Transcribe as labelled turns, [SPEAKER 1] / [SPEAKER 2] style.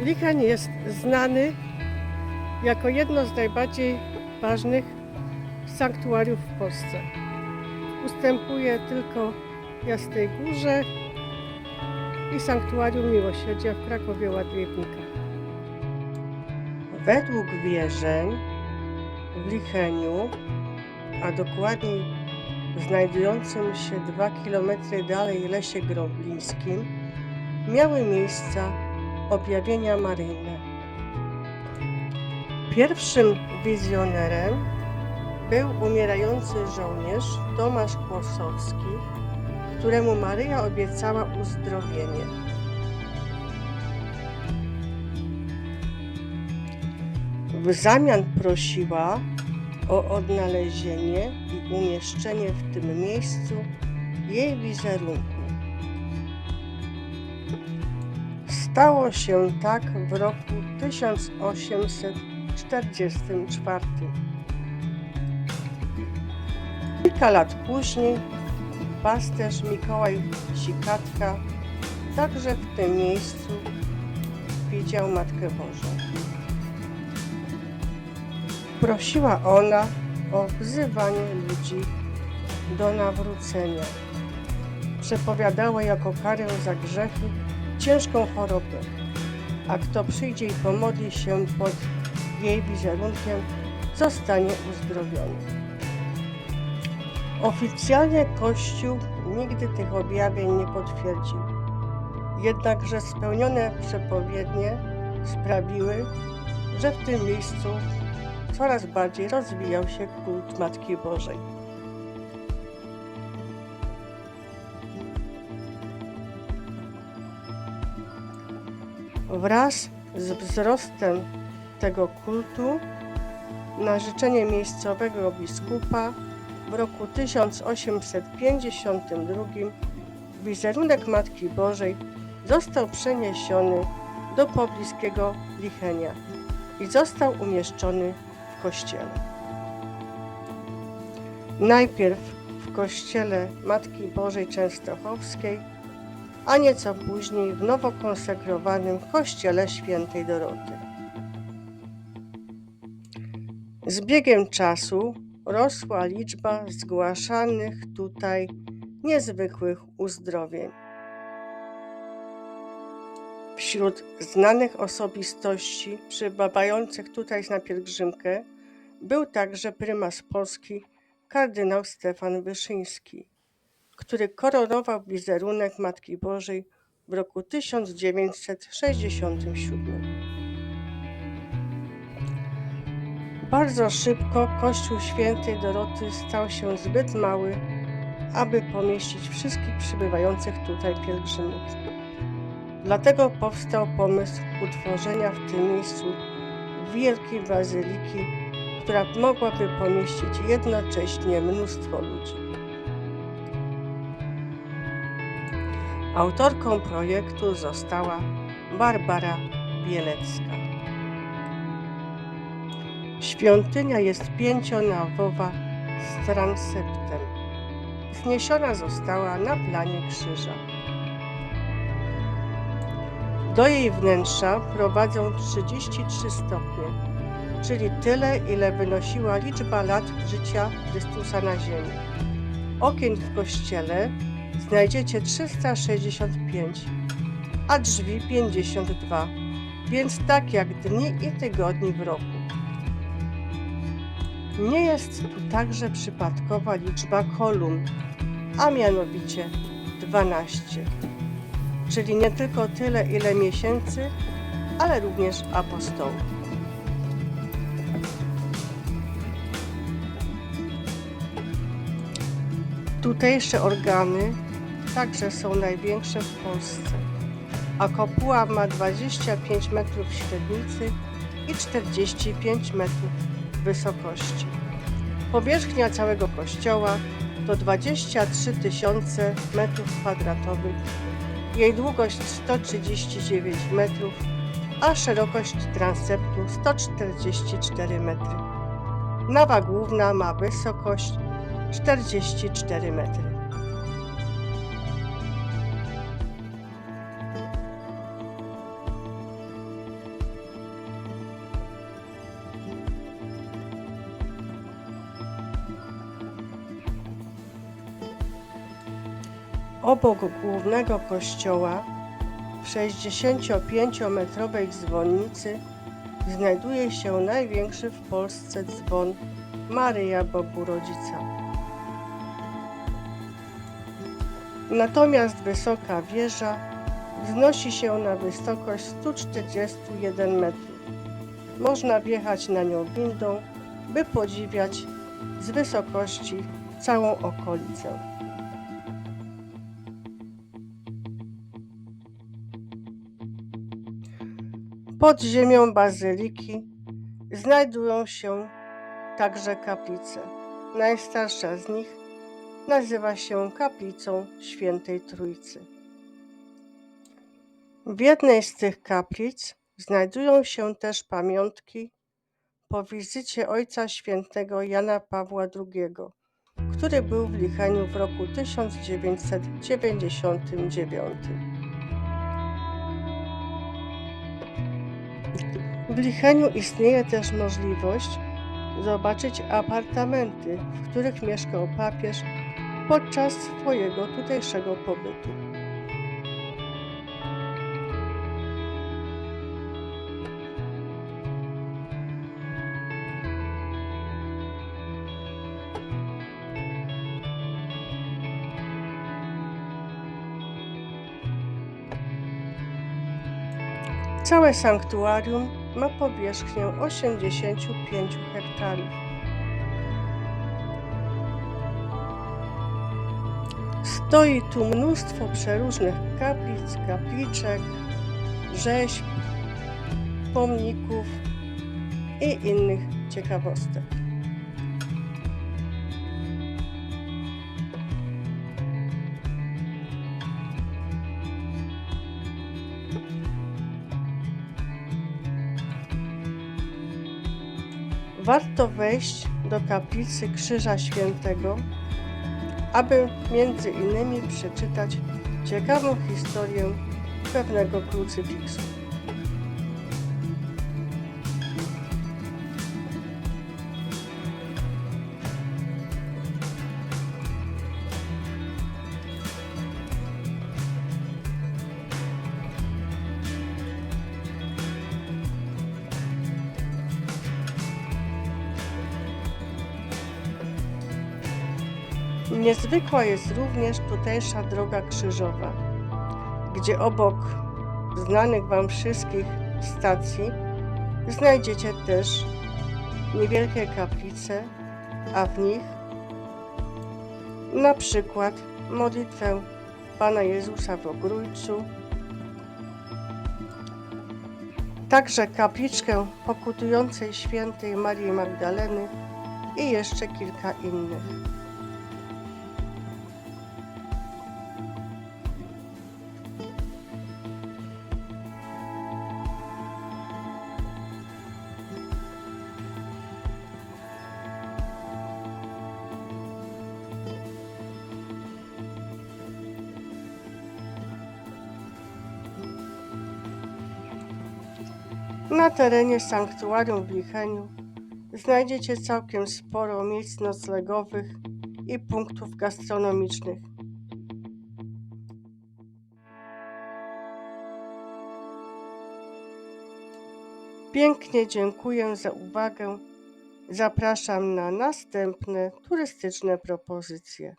[SPEAKER 1] Licheń jest znany jako jedno z najbardziej ważnych sanktuariów w Polsce. Ustępuje tylko Jasnej Górze i Sanktuarium Miłosierdzia w Krakowie Ładwiewnika. Według wierzeń w Licheniu, a dokładniej w znajdującym się dwa kilometry dalej lesie groblińskim, miały miejsca objawienia maryjne. Pierwszym wizjonerem był umierający żołnierz Tomasz Kłosowski, któremu Maryja obiecała uzdrowienie. W zamian prosiła o odnalezienie i umieszczenie w tym miejscu jej wizerunku. Stało się tak w roku 1844. Kilka lat później pasterz Mikołaj Sikatka także w tym miejscu widział Matkę Bożą. Prosiła ona o wzywanie ludzi do nawrócenia. Przepowiadała jako karę za grzechy ciężką chorobę, a kto przyjdzie i pomodli się pod jej wizerunkiem, zostanie uzdrowiony. Oficjalnie Kościół nigdy tych objawień nie potwierdził. Jednakże spełnione przepowiednie sprawiły, że w tym miejscu coraz bardziej rozwijał się kult Matki Bożej. Wraz z wzrostem tego kultu na życzenie miejscowego biskupa w roku 1852 wizerunek Matki Bożej został przeniesiony do pobliskiego Lichenia i został umieszczony w kościele. Najpierw w kościele Matki Bożej Częstochowskiej, a nieco później w nowo konsekrowanym kościele Świętej Doroty. Z biegiem czasu rosła liczba zgłaszanych tutaj niezwykłych uzdrowień. Wśród znanych osobistości przybywających tutaj na pielgrzymkę był także prymas Polski kardynał Stefan Wyszyński, który koronował wizerunek Matki Bożej w roku 1967. Bardzo szybko Kościół Świętej Doroty stał się zbyt mały, aby pomieścić wszystkich przybywających tutaj pielgrzymów. Dlatego powstał pomysł utworzenia w tym miejscu wielkiej bazyliki, która mogłaby pomieścić jednocześnie mnóstwo ludzi. Autorką projektu została Barbara Bielecka. Świątynia jest pięcionawowa z transeptem. Zniesiona została na planie krzyża. Do jej wnętrza prowadzą 33 stopnie, czyli tyle, ile wynosiła liczba lat życia Chrystusa na ziemi. Okien w kościele znajdziecie 365, a drzwi 52, więc tak jak dni i tygodni w roku. Nie jest tu także przypadkowa liczba kolumn, a mianowicie 12, czyli nie tylko tyle, ile miesięcy, ale również apostołów. Tutejsze organy także są największe w Polsce, a kopuła ma 25 metrów średnicy i 45 metrów wysokości. Powierzchnia całego kościoła to 23 tysiące metrów kwadratowych, jej długość 139 metrów, a szerokość transeptu 144 metry. Nawa główna ma wysokość 44 metry. Obok głównego kościoła w 65-metrowej dzwonnicy znajduje się największy w Polsce dzwon Maryja Bogu Rodzica. Natomiast wysoka wieża wznosi się na wysokość 141 metrów. Można wjechać na nią windą, by podziwiać z wysokości całą okolicę. Pod ziemią bazyliki znajdują się także kaplice. Najstarsza z nich nazywa się kaplicą Świętej Trójcy. W jednej z tych kaplic znajdują się też pamiątki po wizycie Ojca Świętego Jana Pawła II, który był w Licheniu w roku 1999. W Licheniu istnieje też możliwość zobaczyć apartamenty, w których mieszkał papież podczas swojego tutejszego pobytu. Całe sanktuarium ma powierzchnię 85 hektarów. Stoi tu mnóstwo przeróżnych kaplic, kapliczek, rzeźb, pomników i innych ciekawostek. Warto wejść do kaplicy Krzyża Świętego, aby między innymi przeczytać ciekawą historię pewnego krucyfiksu. Niezwykła jest również tutejsza droga krzyżowa, gdzie obok znanych Wam wszystkich stacji znajdziecie też niewielkie kaplice, a w nich na przykład modlitwę Pana Jezusa w Ogrójcu, także kapliczkę pokutującej świętej Marii Magdaleny i jeszcze kilka innych. Na terenie sanktuarium w Licheniu znajdziecie całkiem sporo miejsc noclegowych i punktów gastronomicznych. Pięknie dziękuję za uwagę. Zapraszam na następne turystyczne propozycje.